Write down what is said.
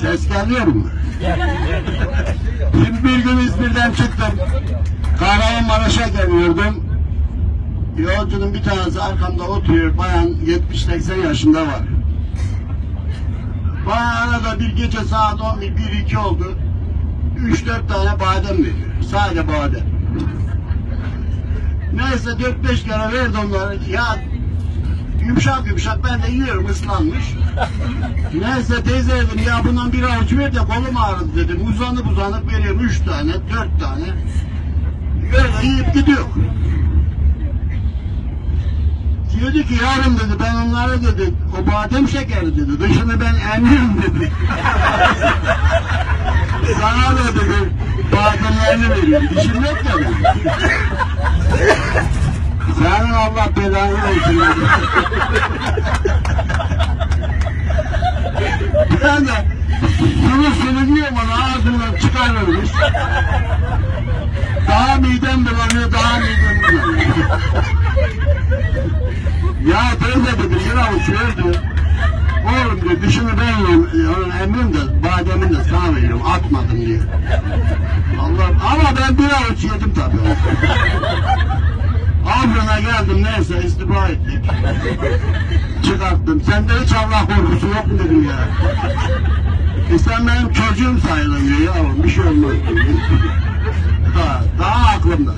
Ses geliyor mu? Şimdi bir gün İzmir'den çıktım. Kahramanmaraş'a geliyordum. Yolcunun bir tanesi arkamda oturuyor. Bayan 70-80 yaşında var. Bana arada bir gece saat 11, 1, 2 oldu. 3-4 tane badem veriyor. Sadece badem. Neyse 4-5 kere verdi onları. Ya yumuşak yumuşak ben de yiyorum ıslanmış. Neyse teyze dedim ya bundan bir avuç ver de kolum ağrıdı dedim. Uzanıp uzanıp veriyorum 3 tane 4 tane. Öyle yiyip gidiyor. Diyordu ki yarın dedi ben onlara dedi o badem şekeri dedi dışını ben emirim dedi. Sana da dedi bademlerini veriyorum dişim yok dedi. Senin Allah belanı versin dedi. Ben de bunu sürünüyorum ona çıkarırmış. Daha midem bulanıyor, daha midem bulanıyor. ya teyze dedi, bir avuç verdi. Oğlum diyor, dişini ben yiyorum, emrim de, bademin de sana veriyorum, atmadım diyor. Allah, ama ben bir avuç yedim tabii. Afyon'a geldim neyse istifa ettik. Çıkarttım. Sende hiç Allah korkusu yok mu dedim ya. E sen benim çocuğum sayılın diyor yavrum bir şey olmaz diyor. Ha, daha aklımda.